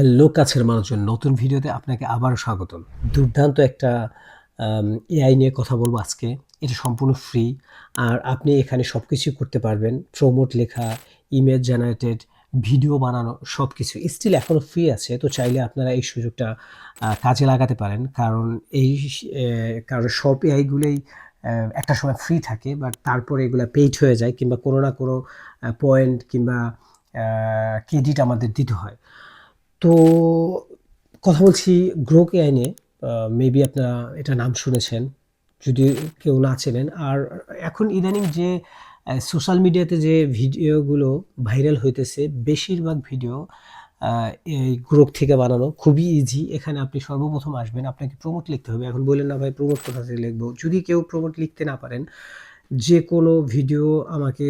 Hello কাছের মানুষজন, নতুন ভিডিওতে আপনাকে আবারও স্বাগতম। দুর্দান্ত একটা এআই নিয়ে কথা বলব আজকে। এটা সম্পূর্ণ ফ্রি আর আপনি এখানে সব কিছু করতে পারবেন। প্রোমোট লেখা ইমেজ জেনারেটেড ভিডিও বানানো সব কিছু স্টিল এখনও ফ্রি আছে, তো চাইলে আপনারা এই সুযোগটা কাজে লাগাতে পারেন। কারণ এই কারণ সব এআইগুলোই একটা সময় ফ্রি থাকে বাট তারপরে এগুলো পেইড হয়ে যায়, কিংবা কোনো না কোনো পয়েন্ট কিংবা ক্রেডিট আমাদের দিতে হয়। তো কথা বলছি গ্রোকে আইনে মেবি আপনারা এটা নাম শুনেছেন, যদি কেউ না চেনেন। আর এখন ইদানিং যে সোশ্যাল মিডিয়াতে যে ভিডিওগুলো ভাইরাল হইতেছে, বেশিরভাগ ভিডিও এই গ্রোক থেকে বানানো খুবই ইজি এখানে আপনি সর্বপ্রথম আসবেন, আপনাকে প্রমোট লিখতে হবে। এখন বললেন না ভাই প্রমোট কোথা থেকে লিখব? যদি কেউ প্রমোট লিখতে না পারেন যে কোনো ভিডিও আমাকে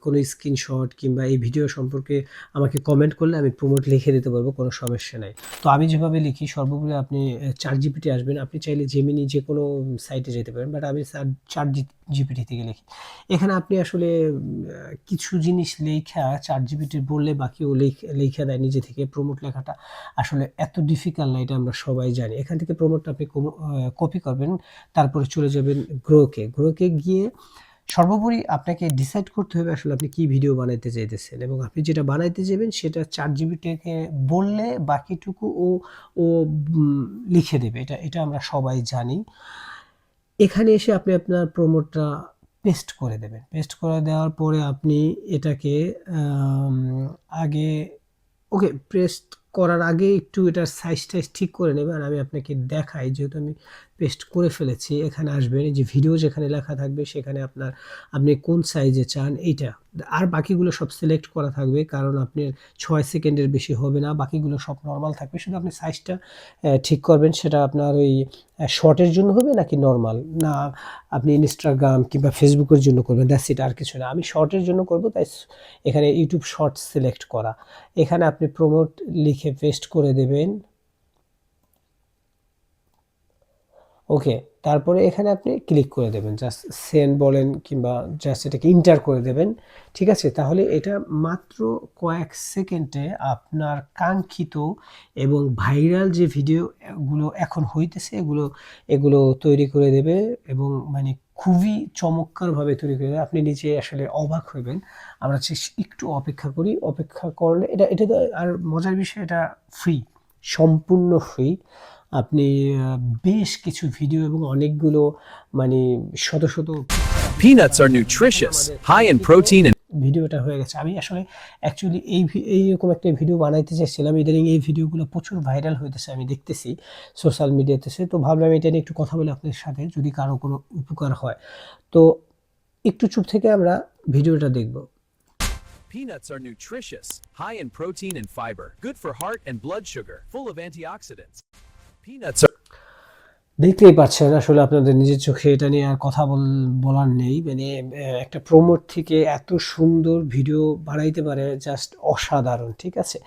কোনো স্ক্রিনশট কিংবা এই ভিডিও সম্পর্কে আমাকে কমেন্ট করলে আমি প্রমোট লিখে দিতে পারব, কোনো সমস্যা নাই। তো আমি যেভাবে লিখি সর্বোপরি আপনি চার জিপিটি আসবেন। আপনি চাইলে জেমিনি যে কোনো সাইটে যেতে পারেন বাট আমি চার জিপিটি থেকে লিখি। এখানে আপনি আসলে কিছু জিনিস লেখা চার জিপিটি বললে বাকিও লেখা দেয় নিজে থেকে প্রমোট লেখাটা। আসলে এত ডিফিকাল্ট না, এটা আমরা সবাই জানি। এখান থেকে প্রমোটটা আপনি কপি করবেন, তারপরে চলে যাবেন গ্রোকে গ্রোকে গিয়ে সর্বোপরি আপনাকে ডিসাইড করতে হবে আসলে আপনি কি ভিডিও বানাইতে চাইতেছেন। এবং আপনি যেটা বানাইতে যাবেন, সেটা চার জিবিটাকে বললে বাকিটুকু ও ও লিখে দেবে। এটা এটা আমরা সবাই জানি। এখানে এসে আপনি আপনার প্রোমোটটা পেস্ট করে দেবেন। পেস্ট করে দেওয়ার পরে আপনি এটাকে আগে ওকে পেস্ট করার আগে একটু এটার সাইজ টাইজ ঠিক করে নেবেন আর আমি আপনাকে দেখাই। যেহেতু আমি পেস্ট করে ফেলেছি, এখানে আসবেন যে ভিডিও যেখানে লেখা থাকবে সেখানে আপনার, আপনি কোন সাইজে চান এইটা আর বাকিগুলো সব সিলেক্ট করা থাকবে, কারণ আপনি ছয় সেকেন্ডের বেশি হবে না, বাকিগুলো সব নর্মাল থাকবে। শুধু আপনি সাইজটা ঠিক করবেন, সেটা আপনার ওই শর্টের জন্য হবে নাকি নর্মাল না, আপনি ইনস্টাগ্রাম কিংবা ফেসবুকের জন্য করবেন দ্যাটস ইট আর কিছু না। আমি শর্টের জন্য করব, তাই এখানে ইউটিউব শর্টস সিলেক্ট করা। এখানে আপনি প্রমোট লিখে পেস্ট করে দেবেন। ওকে তারপরে এখানে আপনি ক্লিক করে দেবেন। জাস্ট সেন্ড বলেন কিংবা জাস্ট এটাকে ইন্টার করে দেবেন। ঠিক আছে? তাহলে এটা মাত্র কয়েক সেকেন্ডে আপনার কাঙ্ক্ষিত এবং ভাইরাল যে ভিডিওগুলো এখন হইতেছে, এগুলো এগুলো তৈরি করে দেবে এবং মানে খুবই চমৎকারভাবে তৈরি করে আপনি নিজে আসলে অবাক হইবেন। আমরা একটু অপেক্ষা করি। অপেক্ষা করলে এটা এটা তো আর মজার বিষয়, এটা ফ্রি সম্পূর্ণ ফ্রি আপনি বেশ কিছু ভিডিও এবং অনেকগুলো মানে শত শত Peanuts are nutritious, high in protein and ভিডিওটা হয়ে গেছে। আমি আসলে অ্যাকচুয়ালি এই এইরকম একটা ভিডিও বানাইতে চাইছিলাম। ইদানিং এই ভিডিওগুলো প্রচুর ভাইরাল হইতেছে আমি দেখতেছি সোশ্যাল মিডিয়াতে তো ভাবলাম এটা নিয়ে একটু কথা বলে আপনাদের সাথে যদি কারও কোনো উপকার হয়। তো একটু চুপ থেকে আমরা ভিডিওটা দেখব। Peanuts are nutritious, high in protein and fiber, good for heart and blood sugar, full of antioxidants. Peanuts দেখতেই পাচ্ছেন, আসলে আপনাদের নিজের চোখে এটা নিয়ে আর কথা বল- বলার নেই। মানে একটা প্রোমোট থেকে এত সুন্দর ভিডিও বানাইতে পারে জাস্ট অসাধারণ, ঠিক আছে?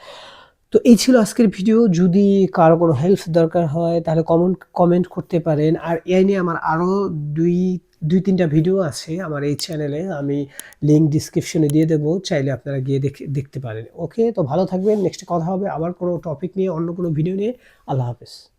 তো এই ছিল আজকের ভিডিও যদি কারও কোনো হেল্প দরকার হয়, তাহলে কমেন্ট কমেন্ট করতে পারেন। আর এই নিয়ে আমার আরও দুই দুই, তিনটা ভিডিও আছে আমার এই চ্যানেলে আমি লিঙ্ক ডিসক্রিপশনে দিয়ে দেবো, চাইলে আপনারা গিয়ে দেখে, দেখতে পারেন। ওকে তো ভালো থাকবেন। নেক্সট কথা হবে আবার কোনো টপিক নিয়ে, অন্য কোনো ভিডিও নিয়ে। আল্লাহ হাফেজ।